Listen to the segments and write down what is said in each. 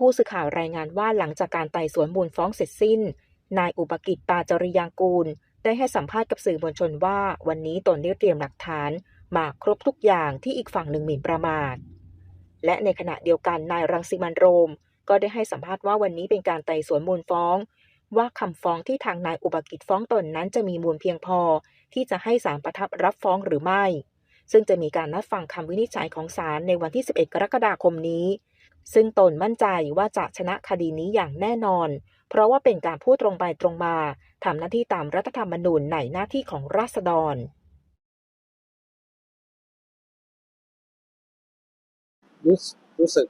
ผู้สื่อข่าวรายงานว่าหลังจากการไต่สวนมูลฟ้องเสร็จสิ้น นายอุปกิจปาจริยางกูล ได้ให้สัมภาษณ์กับสื่อมวลชนว่า วันนี้ตนได้เตรียมหลักฐาน มาครบทุกอย่างที่อีกฝั่งหนึ่งหมิ่นประมาท และในขณะเดียวกันนายรังสิมันโรม ก็ได้ให้สัมภาษณ์ว่าวันนี้เป็นการไต่สวนมูลฟ้อง ว่าคำฟ้องที่ทางนายอุปกิจฟ้องตนนั้นจะมีมูลเพียงพอ ที่จะให้ศาลประทับรับฟ้องหรือไม่ ซึ่งจะมีการนัดฟังคำวินิจฉัยของศาลในวันที่ 11 กรกฎาคมนี้ ซึ่งตนมั่นใจว่าจะชนะคดีนี้อย่างแน่นอน เพราะว่าเป็นการพูดตรงไปตรงมาทำหน้าที่ตามรัฐธรรมนูญในหน้าที่ของราษฎร รู้สึกรู้สึก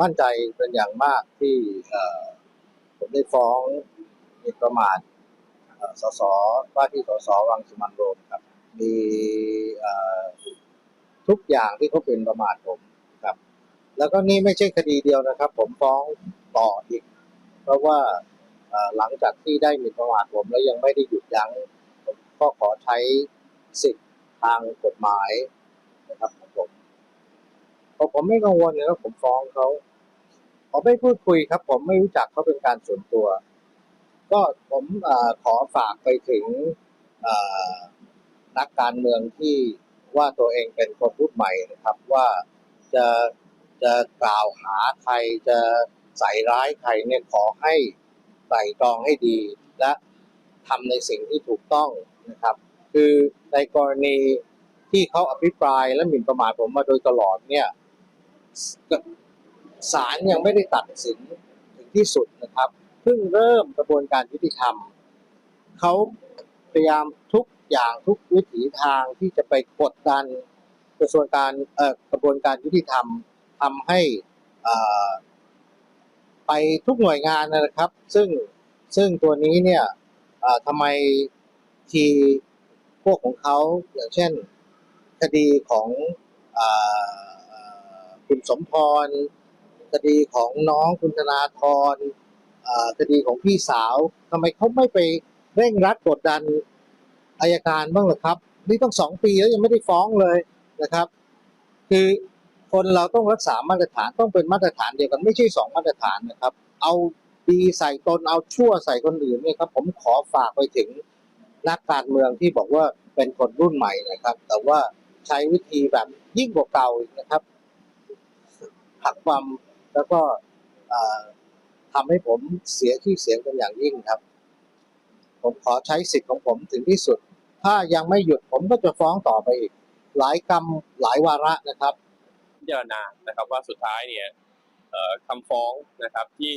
มั่นใจเป็นอย่างมากที่ผมได้ฟ้องมีประมาทสสว่าที่สสวังสุมันโรมครับ มีทุกอย่างที่เขาเป็นประมาทผม แล้วก็นี่ไม่ใช่คดีเดียวนะครับ ผมฟ้องต่ออีก เพราะว่าหลังจากที่ได้หมีประมาทผมแล้วยังไม่ได้หยุดยั้งผมก็ขอใช้สิทธิ์ทางกฎหมายนะครับของผมผมไม่กังวลเลยว่าผมฟ้องเขาผมไม่พูดคุยครับ ผมไม่รู้จักเขาเป็นการส่วนตัว ก็ผมอขอฝากไปถึงนักการเมืองที่ว่าตัวเองเป็นคนพูดใหม่นะครับ ว่าจะ จะกล่าวหาใครจะใส่ร้ายใครเนี่ยขอให้ไตร่ตรองให้ดีและทำในสิ่งที่ถูกต้องนะครับ คือในกรณีที่เขาอภิปรายและหมิ่นประมาทผมมาโดยตลอดเนี่ยศาลยังไม่ได้ตัดสินถึงที่สุดนะครับเพิ่งเริ่มกระบวนการยุติธรรมเขาพยายามทุกอย่างทุกวิถีทางที่จะไปกดดันกระทรวงการเอ่อกระบวนการยุติธรรม ทำให้ไปทุกหน่วยงานนะครับ ซึ่งซึ่งตัวนี้เนี่ยทำไมทีพวกของเขาอย่างเช่นคดีของอคุณสมพรคดีของน้องคุณธนาธรคดีของพี่สาวทำไมเขาไม่ไปเร่งรัดกดดันอายการบ้างล่ะครับ นี่ต้องสองปีแล้วยังไม่ได้ฟ้องเลยนะครับ คือ คนเราต้องรักษามาตรฐานต้องเป็นมาตรฐานเดียวกันไม่ใช่สองมาตรฐานนะครับ เอาดีใส่ตนเอาชั่วใส่คนอื่นเนี่ยครับ ผมขอฝากไปถึงนักการเมืองที่บอกว่าเป็นคนรุ่นใหม่นะครับ แต่ว่าใช้วิธีแบบยิ่งกว่าเก่าอีกนะครับผลักความแล้วก็ทำให้ผมเสียชื่อเสียงเป็นอย่างยิ่งครับ ผมขอใช้สิทธิ์ของผมถึงที่สุด ถ้ายังไม่หยุดผมก็จะฟ้องต่อไปอีก หลายกรรมหลายวาระนะครับ พิจารณานะครับว่าสุดท้ายเนี่ยเอ่อคำฟ้องนะครับที่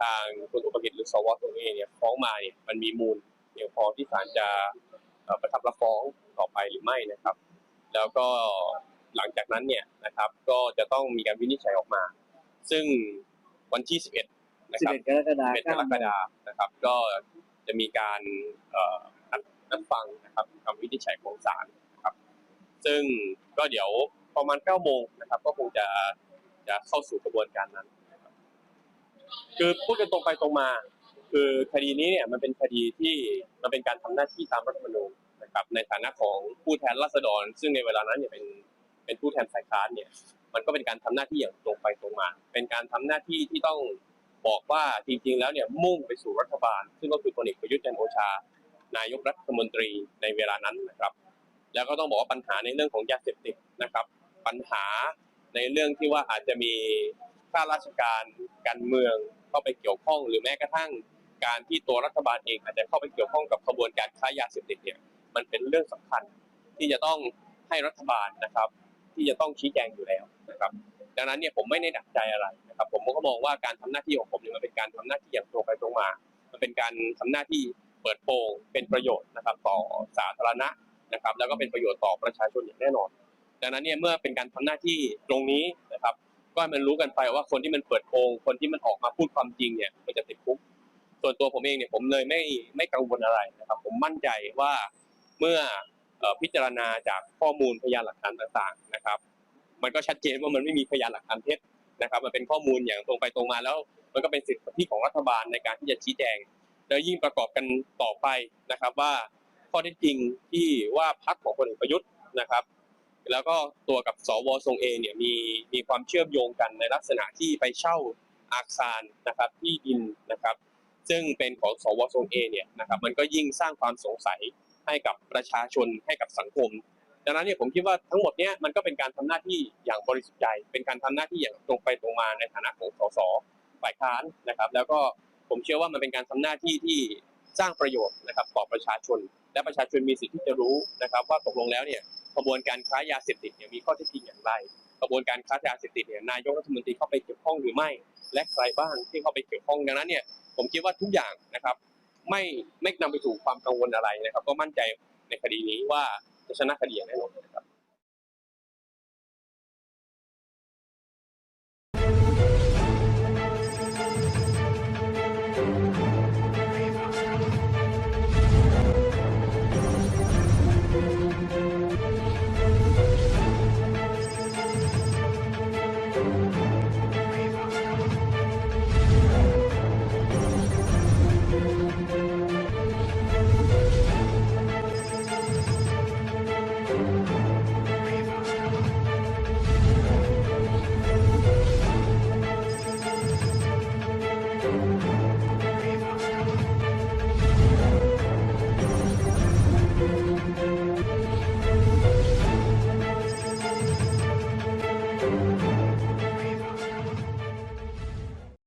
ทางคุณอุปกิจหรือสวตรงเองเนี่ยฟ้องมาเนี่ยมันมีมูลเพียงพอที่ศาลจะเอ่อประทับรับฟ้องต่อไปหรือไม่นะครับ แล้วก็หลังจากนั้นเนี่ยนะครับก็จะต้องมีการวินิจฉัยออกมา ซึ่งวันที่ 11 นะครับ11กรกฎาคมเป็นกรกฎาคมนะครับ ก็จะมีการเอ่อนัดนัดฟังนะครับคำวินิจฉัยของศาลนะครับ ซึ่งก็เดี๋ยว ประมาณ9โมงนะครับ ก็คงจะจะเข้าสู่กระบวนการนั้น คือพูดกันตรงไปตรงมา คือคดีนี้เนี่ยมันเป็นคดีที่มันเป็นการทำหน้าที่ตามรัฐธรรมนูญนะครับ ในฐานะของผู้แทนราษฎร ซึ่งในเวลานั้นเนี่ยเป็นเป็นผู้แทนฝ่ายค้านเนี่ย มันก็เป็นการทำหน้าที่อย่างตรงไปตรงมา เป็นการทำหน้าที่ที่ต้องบอกว่าจริง ๆ แล้วเนี่ยมุ่งไปสู่รัฐบาล ซึ่งก็คือพลเอกประยุทธ์จันทร์โอชา นายกรัฐมนตรีในเวลานั้นนะครับ แล้วก็ต้องบอกว่าปัญหาในเรื่องของยาเสพติดนะครับ ปัญหาในเรื่องที่ว่าอาจจะมีข้าราชการการเมืองเข้าไปเกี่ยวข้อง หรือแม้กระทั่งการที่ตัวรัฐบาลเองอาจจะเข้าไปเกี่ยวข้องกับขบวนการค้ายาเสพติดเนี่ยมันเป็นเรื่องสำคัญที่จะต้องให้รัฐบาลนะครับ ที่จะต้องชี้แจงอยู่แล้วนะครับ ดังนั้นเนี่ยผมไม่ได้หนักใจอะไรนะครับ ผมก็มองว่าการทำหน้าที่ของผมเนี่ยมันเป็นการทำหน้าที่อย่างตรงไปตรงมา มันเป็นการทำหน้าที่เปิดโปงเป็นประโยชน์นะครับ ต่อสาธารณะนะครับ แล้วก็เป็นประโยชน์ต่อประชาชนอย่างแน่นอน ดังนั้นเนี่ยเมื่อเป็นการทำหน้าที่ตรงนี้นะครับ ก็ให้มันรู้กันไปว่าคนที่มันเปิดโปงคนที่มันออกมาพูดความจริงเนี่ยมันจะติดคุกส่วนตัวผมเองเนี่ยผมเลยไม่ไม่กังวลอะไรนะครับ ผมมั่นใจว่าเมื่อพิจารณาจากข้อมูลพยานหลักฐานต่างๆนะครับ มันก็ชัดเจนว่ามันไม่มีพยานหลักฐานเท็จนะครับ มันเป็นข้อมูลอย่างตรงไปตรงมาแล้ว มันก็เป็นสิทธิของรัฐบาลในการที่จะชี้แจง แล้วยิ่งประกอบกันต่อไปนะครับว่าข้อเท็จจริงที่ว่าพรรคของพลเอกประยุทธ์นะครับ แล้วก็ตัวกับสวทรงเอเนี่ยมีมีความเชื่อมโยงกันในลักษณะที่ไปเช่าอาคารนะครับที่ดินนะครับ ซึ่งเป็นของสวทรงเอเนี่ยนะครับมันก็ยิ่งสร้างความสงสัยให้กับประชาชนให้กับสังคม ดังนั้นเนี่ยผมคิดว่าทั้งหมดเนี้ยมันก็เป็นการทำหน้าที่อย่างบริสุทธิ์ใจ เป็นการทำหน้าที่อย่างตรงไปตรงมาในฐานะของสสฝ่ายค้านนะครับ แล้วก็ผมเชื่อว่ามันเป็นการทำหน้าที่ที่สร้างประโยชน์นะครับต่อประชาชน และประชาชนมีสิทธิ์ที่จะรู้นะครับ ว่าตกลงแล้วเนี่ย กระบวนการค้ายาเสพติดเนี่ยมีข้อเท็จจริงอย่างไร กระบวนการค้ายาเสพติดเนี่ยนายกรัฐมนตรีเข้าไปเกี่ยวข้องหรือไม่ และใครบ้างที่เข้าไปเกี่ยวข้องดังนั้นเนี่ยผมคิดว่าทุกอย่างนะครับ ไม่ไม่นำไปสู่ความกังวลอะไรนะครับ ก็มั่นใจในคดีนี้ว่าจะชนะคดีอย่างแน่นอนนะครับ